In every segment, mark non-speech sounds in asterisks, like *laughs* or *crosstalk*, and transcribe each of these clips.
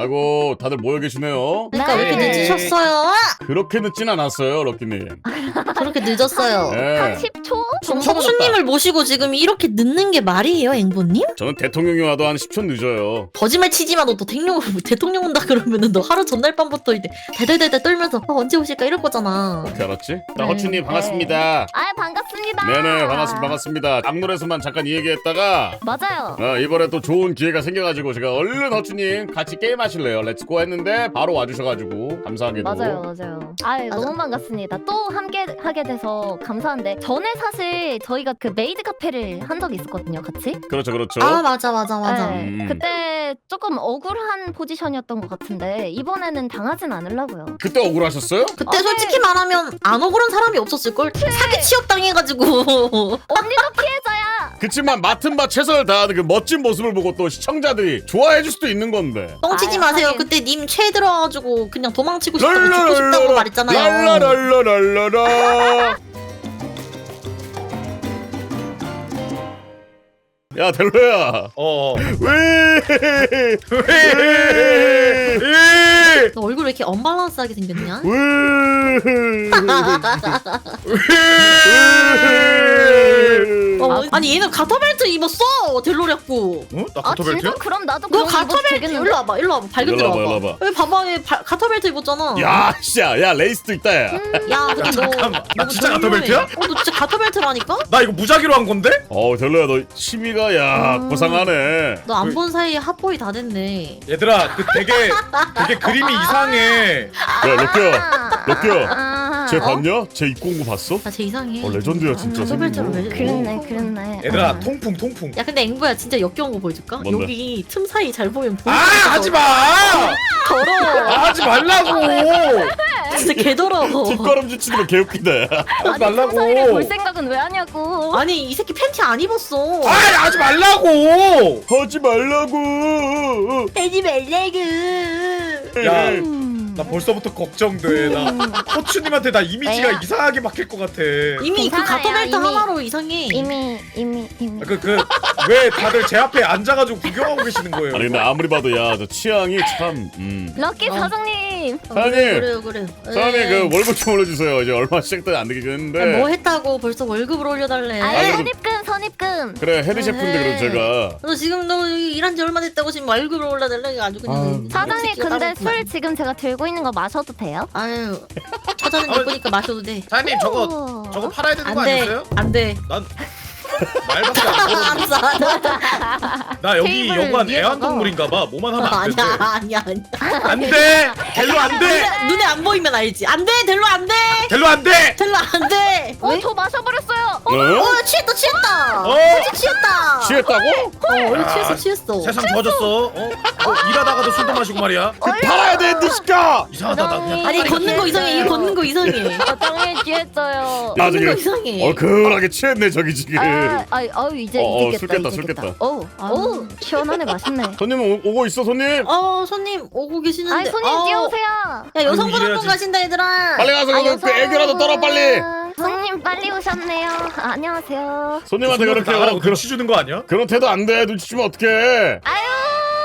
아이고 다들 모여 계시네요. 그러니까 왜 이렇게 네. 늦으셨어요? 그렇게 늦진 않았어요, 럭키님. 그렇게 늦었어요. 예. 10초? 지금 석수님을 모시고 지금 이렇게 늦는 게 말이에요, 앵보님? 저는 대통령이 와도 한 10초 늦어요. 거짓말 치지 마, 너또 대통령, *laughs* 대통령 온다 그러면은 너 하루 전날 밤부터 이제 대대대대 떨면서 어, 언제 오실까 이럴 거잖아. 어떻게 알았지? 자, 네. 허추님 반갑습니다. 아 반갑습니다. 네네 반갑습니다 반갑습니다. 악놀에서만 잠깐 이 얘기했다가 맞아요. 어, 이번에 또 좋은 기회가 생겨가지고 제가 얼른 허추님 같이 게임 하실래요? 렛츠고 했는데 바로 와주셔가지고 감사하게도 맞아요, 맞아요. 아, 너무 반갑습니다. 또 함께 하게 돼서 감사한데 전에 사실 저희가 그 메이드 카페를 한 적이 있었거든요, 같이. 그렇죠 그렇죠. 아, 맞아, 맞아, 맞아. 네, 음. 그때 조금 억울한 포지션이었던 것 같은데 이번에는 당하진 않으려고요. 그때 억울하셨어요? 그때 아, 솔직히 네. 말하면 안 억울한 사람이 없었을 걸? 사기 취업 당해가지고. *laughs* 언니도 피해자야. 그치만 맡은 바 최선을 다하는 그 멋진 모습을 보고 또 시청자들이 좋아해 줄 수도 있는 건데. 뻥치지 아유, 마세요. 하긴. 그때 님 최 들어가지고 그냥 도망치고 싶다고 죽고 싶다고 말했잖아요. 랄라랄라랄라라. *laughs* 야 델로야 어. 왜? 왜? 너 얼굴 왜 이렇게 언밸런스하게 생겼냐? 왜? 어, *laughs* 아니 얘는 가터벨트 입었어 델로랬고 어? 나아 가터벨트야? 진짜? 그럼 나도 너 그런 거 입어도 가터벨트 되겠는데? 일로 와봐 일로 와봐 밝은 일로 데로 와봐, 와봐. 여기 봐봐 얘 바, 가터벨트 입었잖아 야, 씨야, 야, 레이스도 있다, 야. 야 근데 너 잠깐만. 나 너무 진짜 젊음해. 가터벨트야? 어, 너 진짜 가터벨트라니까? 나 이거 무작위로 한 건데? 어, 델로야, 너 취미가, 야, 음. 고상하네. 너 안 본 사이에 핫보이 다 됐네 얘들아, 그 되게 되게 그림이 *laughs* 이상해. 야, 럭키야, 럭키야. 아, 쟤 어? 봤냐? 쟤 입공부 봤어? 나쟤 이상해 어, 레전드야, 진짜. 가터벨트로 생긴 왜 거. 그랬네, 그랬네. 얘들아, 아. 통풍 통풍. 야 근데 앵보야 진짜 역겨운 거 보여줄까? 뭔데? 여기 틈 사이 잘 보면 아, 보이는 하지 마! 아, 더러워 하지 말라고! 진짜 개더러워 뒷걸음질 치는 거 개웃기다, 야. 하지 말라고! 사이를 볼 생각은 왜 하냐고. 아니 이 새끼 팬티 안 입었어 아, 하지 말라고! 하지 말라고. 해지 말래그 야, 음. 나 벌써부터 걱정돼. 나 호추님한테 나 이미지가 왜요? 이상하게 바뀔 것 같아. 이미 그 괜찮아요, 가터벨트 이미. 하나로 이상해 이미 이미 이미. 그 그 왜 다들 제 앞에 앉아가지고 구경하고 계시는 거예요? 아니, 근데 아무리 봐도, 야, 저 취향이 참, 음. 럭키 어. 사장님. 어, 사장님. 그래요 그래요 사장님, 그 월급 좀 올려주세요. 이제 얼마 시작도 안 되긴 했는데. 뭐 했다고 벌써 월급을 올려달래 아, 그래도- 선입금 선입금. 그래, 헤드 셰프인데, 그럼 제가. 너 지금 너 여기 일한 지 얼마 됐다고 지금 월급을 올려달래 아주 그냥 아. 사장님 새끼가 근데. 술 지금 제가 들고 있는 거 마셔도 돼요? 아유 처자는 아, 예쁘니까 마셔도 돼 사장님 저거 어. 저거 팔아야 되는 거 아니었어요? 안돼 난 말밖에 안 들어. *laughs* 안 사. 나 여기 테이블 여관 위에다가. 애완동물인가 봐. 뭐만 하면 안. 아니야 아니야 아니야 안 돼. 델로 안돼. 눈에, 눈에 안 보이면 알지 안돼 델로 안돼 델로 안 돼. 델로 안돼 어, 저 마셔버렸어요. 어? 어 취했다 취했다 어? 취했다 취했다고? 어 원래 야, 취했어 취했어 세상 좋아졌어. 어? 어, 일하다가도 술도 마시고 말이야. 그 팔아야 돼, 니시까! 이상하다 나 그냥. 아니 걷는 거 이상해 얘 걷는 거 이상해 사장님 취했어요. 야, 걷는 거 저기, 이상해 얼큰하게 취했네, 저기 지금. 아, 아, 아, 이제 어, 어, 이기겠다. 술 깼다, 술. 깼다. 오, 아. 오, 시원하네, 맛있네. 손님 오, 오고 있어, 손님? 어 손님 오고 계시는데 아이, 손님 어, 뛰어오세요. 야 여성분 한 이래야지. 분 가신다 얘들아 빨리 가서 그, 그 애교라도 떨어, 빨리! 손님 빨리 오셨네요. 아, 안녕하세요. 손님한테 그렇게 나가라고 그런, 눈치 주는 거 아니야? 그런 태도 안 돼. 눈치 주면 어떡해. 아유,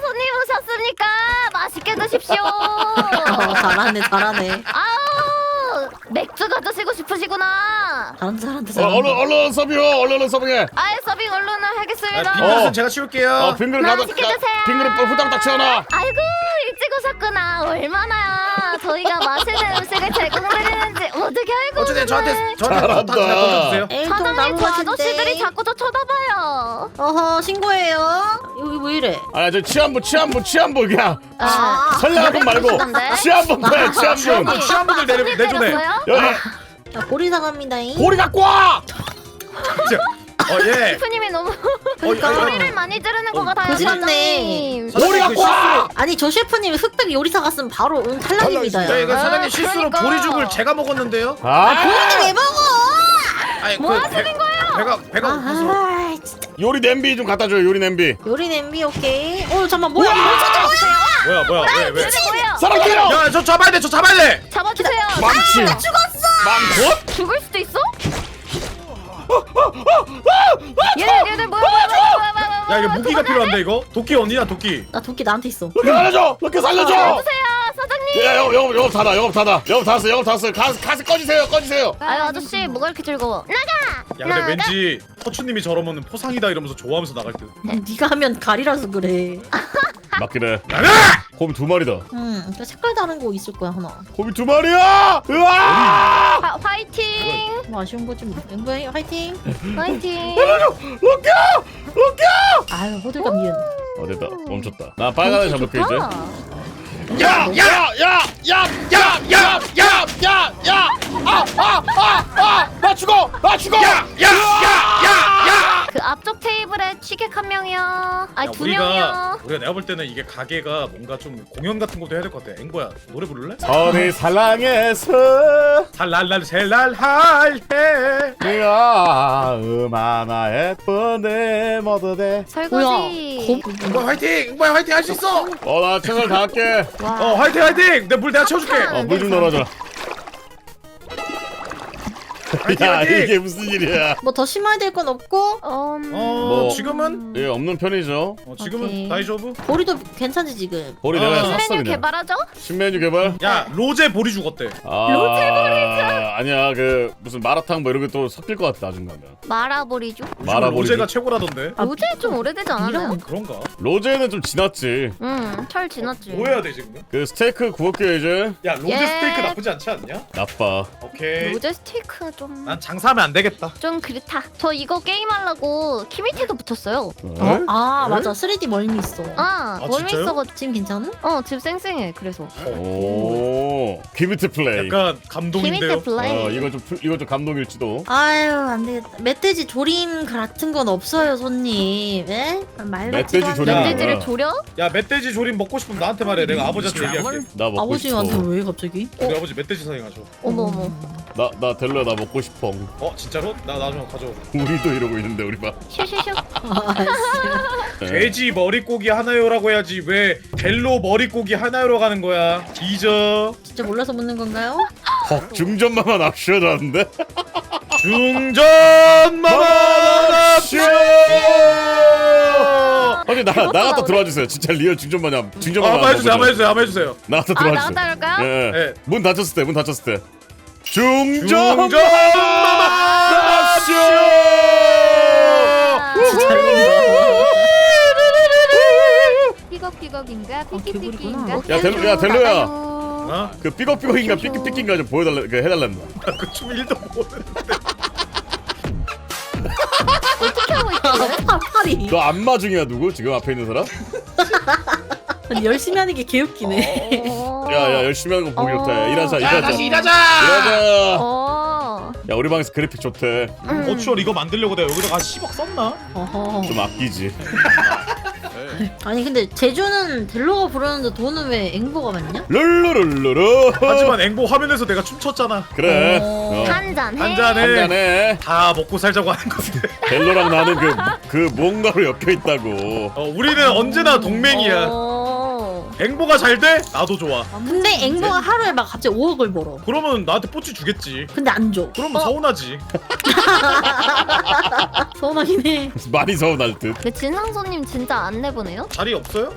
손님 오셨으니까 맛있게 드십시오. *laughs* 어, 잘하네 잘하네 아우, 맥주가 드시고 싶으시구나. 잘한다 잘한다 어, 잘한다 얼른, 얼른 서빙어, 얼른 서빙해. 아이, 서빙 얼른 하겠습니다. 아, 빈그릇은 어. 제가 치울게요. 어, 빙그릇 가다, 맛있게 드세요. 빙그릇 후딱딱 채워놔. 아이고 일찍 오셨구나 얼마나 저희가 맛있는 음식을 제공드리는지 어떻게 알고 어쨌든 저한테. 저한테 잘한다. 에이 사장님 나무 저 같은데 아저씨들이 자꾸 저 쳐다봐요 어허 신고해요 여기 왜 이래 아, 저 치안부, 치안부, 치안부, 그냥. 아, 설레하분 말고. 그러시던데? 치안부, 해, 아, 치안부. 치안부, 치안부들 내려 손님 내주네. 때렸어요? 여기, 자 보리 사갑니다잉 고리 갖고 와! 어 예. *laughs* 셰프님이 너무 그러니까. 소리를 많이 지르는 것 같아요 부지런네. 사장님 고리 사장님 그 갖고 와! 실수로 아니 저 셰프님이 흑백 요리사 갔으면 바로 응 탈락입니다 저 이거 아, 사장님 실수로 그러니까. 보리죽을 제가 먹었는데요. 아, 본인이 왜 먹어 아니 뭐그 하시는 배- 배가 배가 고파서. 아 진짜 요리 냄비 좀 갖다 줘요, 요리 냄비. 요리 냄비 오케이 어 잠만 뭐야 이거 뭐야 뭐야 왜 왜? 뭐예요? 사람 때려! 야 저 잡아야 돼 저 잡아야 돼. 잡아주세요 망치. 죽었어 망고? 야 이거 무기가 필요한데 이거? 도끼 언니야 도끼. 나 도끼 나한테 있어. 럭키 살려줘! 럭키 살려줘! 여보세요 사장님! 야 영업 영업 영업 닫아 영업 닫아. 영업 닫았어 영업 닫았어. 가스 가스 꺼지세요 꺼지세요. 아유 아저씨 뭐가 이렇게 즐거워? 나가! 야 근데 왠지 허추님이 저러면 포상이다 이러면서 좋아하면서 나갈 듯. 네가 하면 가리라서 그래. *laughs* 맞긴 해 나가! 곰이 두 마리다 응, 그 색깔 다른 거 있을 거야 하나. 곰이 두 마리야 으아 화, 화이팅 뭐 아쉬운 거지 뭐. 앵보이 화이팅. 화이팅 럭키야 럭키야 아유 호들갑 미연. 어 됐다 멈췄다 나 빨간에 잡을게 이제 좋다. 야야 야 야 야 야 야 야 야 아 아 아 아 나 죽어 나 죽어 야 야 야 야 야 그 앞쪽 테이블에 취객 한 명이요. 아니 두 우리가 명이요. 우리가 내가 볼 때는 이게 가게가 뭔가 좀 공연 같은 것도 해야 될 것 같아. 앵보야 노래 부를래? 선이 사랑해서 살랄랄 셀랄 할해 네가 얼마나 예쁜데 뭐도 뭐야? 설거지 곰? 앵보야 화이팅! 앵보야 화이팅! 할 수 있어! 돼어나 최선을 다할게. 어 화이팅 화이팅! 내 물 내가 채워줄게. 어물 좀 넣어줘 야! 이게 무슨 일이야 뭐 더 심해야 될 건 없고 음... 어 뭐. 지금은? 예 없는 편이죠 어, 지금은 오케이. 다이저브? 보리도 괜찮지 지금. 보리 아. 내가 샀어 메뉴 그냥 개발하죠? 신메뉴 개발 야 로제 보리 죽었대 아 로제보리자 아니야 그 무슨 마라탕 뭐 이런 게 또 섞일 것 같아 나중 가면 마라보리죠? 마라보리 로제가 최고라던데 아, 로제 좀 오래되지 않았나요? 이런 그런가? 로제는 좀 지났지 응 철 지났지 뭐 해야 돼 지금? 그 스테이크 구울게 이제 야 로제 예. 스테이크 나쁘지 않지 않냐? 나빠 오케이 로제 스테이크 좀... 난 장사하면 안 되겠다 좀 그렇다 저 이거 게임하려고 키미테도 붙였어요 어? 아 네? 맞아 3D 멀미 있어. 아, 아, 멀미 진짜요? 있어가 지금 괜찮은? 어 지금 쌩쌩해 그래서 오 기미트 플레이 약간 키미테 감동인데요? 플레이 어 이거 좀 풀- 이거 좀 감동일지도 아유 안 되겠다. 멧돼지 조림 같은 건 없어요 손님. 예? 말 멧돼지 같지도 조림? 멧돼지를 조려? 야 멧돼지 조림 먹고 싶으면 나한테 말해 내가 아버지한테 얘기할게 나 먹고 아버지한테 싶어 왜 갑자기? 우리 아버지 멧돼지 사냥하죠 어머 어머 나나 델로야 나 먹고 싶어 어 진짜로? 나 나중에 가져오 우리도 이러고 있는데 우리 봐 슈슈슈 아, 씨. 네. 돼지 머릿고기 하나요라고 해야지 왜 델로 머릿고기 하나요로 가는 거야 뒤져 진짜 몰라서 묻는 건가요? 헉 *laughs* 중전마마 납치하다는데? 중전 마마 쇼 아니 나 그것도 나갔다 나오네. 들어와 주세요. 진짜 리얼 중전마냐 중전마마 한번 해주세요 한번 해주세요 한번 해주세요. 나갔다 아 들어와 나갔다 갈까요? 예, 네. 문 닫혔을 때 문 닫혔을 때. 중전 중전마마 마마 쇼 진짜 잘 먹는다. 삐걱삐걱인가? 개구리구나. 삐끼삐끼인가 야, 델로- 야, 델로야. 어? 그 삐걱삐걱인가 삐끼삐끼인가 좀 보여달라 그 해달란다 그춤 1도 모르는데 *laughs* 어떻게 하고 있지? 팔, 팔이 너 안마 중이야 누구 지금 앞에 있는 사람? 아니, 열심히 하는 게 개웃기네. 어. 야야 열심히 하는 거 보기 좋다 야, 일하자 야 일하자 다시 일하자 일하자 어. 야 우리 방에서 그래픽 좋대 음. 어추월 이거 만들려고 내가 여기다가 10억 썼나? 어허. 좀 아끼지 *laughs* *laughs* 아니 근데 제주는 델로가 부르는데 돈은 왜 앵보가 받냐? 룰루룰루루. 하지만 앵보 화면에서 내가 춤췄잖아. 그래. 어. 어. 한잔 해. 한잔해. 한잔해. 다 먹고 살자고 하는 건데. *laughs* 벨로랑 나는 그, 그 뭔가로 엮여 있다고. 어, 우리는 언제나 동맹이야. 어. 앵보가 잘 돼? 나도 좋아 근데 앵보가 하루에 막 갑자기 5억을 벌어. 그러면 나한테 뽀찌 주겠지 근데 안 줘. 그러면 서운하지 *laughs* 서운하긴 해. *laughs* 많이 서운할 듯 근데 진상 손님 진짜 안 내보네요? 자리 없어요?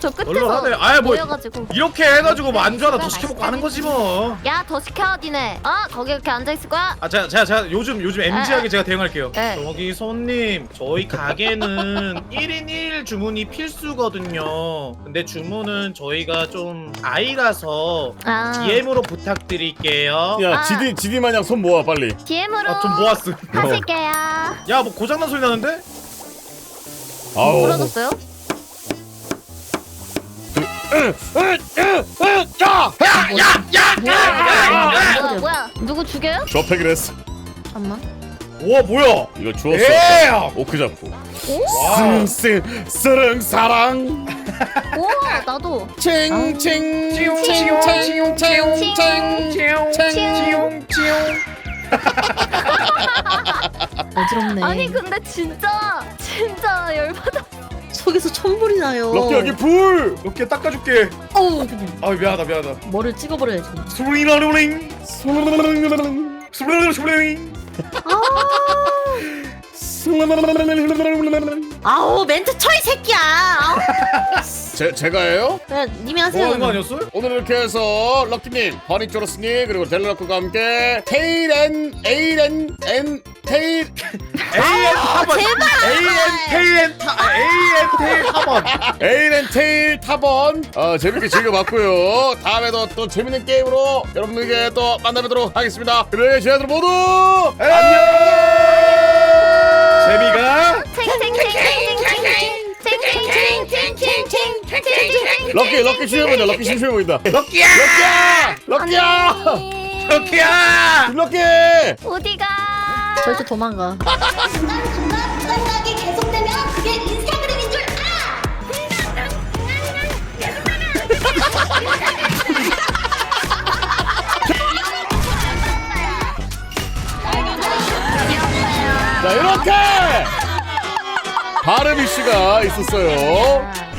저 끝에서 널널하네. 아이, 뭐- 모여가지고 이렇게 해가지고 뭐 안주 하나 더 시켜먹고 하는 거지 뭐 야 더 시켜 니네 어? 거기 이렇게 앉아있을 거야? 아, 제가, 제가, 제가 요즘, 요즘 MG하게 아, 제가 대응할게요. 네. 저기 손님, 저희 가게는 *laughs* 1인 1 주문이 필수거든요. 근데 주문은 저희가 좀 아이라서 아 DM으로 부탁드릴게요. 야 아. 지디 지디 마냥 손 모아 빨리 DM으로 아, 좀 모았음. 하실게요 *laughs* 야, 뭐 고장난 소리 나는데? 아우 부러졌어요? 뭐야 뭐야 누구 죽여요? 좁히기로 했어 잠깐만. 우와, 뭐야? 이거 주웠어 예! 오크 잡고 스승 스승 사랑 오 나도 어지럽네. 아니 근데 진짜 진짜 열받아 속에서 천불이 나요. 럭키 여기 불 이렇게 닦아줄게. 어우 그냥 아, 미안하다, 미안하다. 머리를 찍어버려야지. 스링라링. 스링라링. 스링라링. 아 아우 멘트 쳐이 새끼야. 아우. 제, 제가예요? 네, 님이 하세요. 뭐 하는 거 아니었어요? 오늘 이렇게 해서 럭키님, 버니조로스님 그리고 델러크가 함께 테일 앤 에일 앤 앤 테일 AN 타번 AN 테일엔 타 아, AN 테일 타번 에일 앤 테일 타번 어, 재밌게 즐겨봤고요. 다음에도 또 재밌는 게임으로 여러분들에게 또 만나뵙도록 하겠습니다. 그래, 제자들 모두 안녕. 재미가 럭키, 럭키 심해 보인다. 럭키 심해 보인다. 럭키야 럭키야, 럭키야, 럭키야 럭키. 어디가? 절대 도망가. *laughs* 중간 중간 중간하게 계속되면 그게 자, 이렇게 *laughs* 바르비 씨가 있었어요.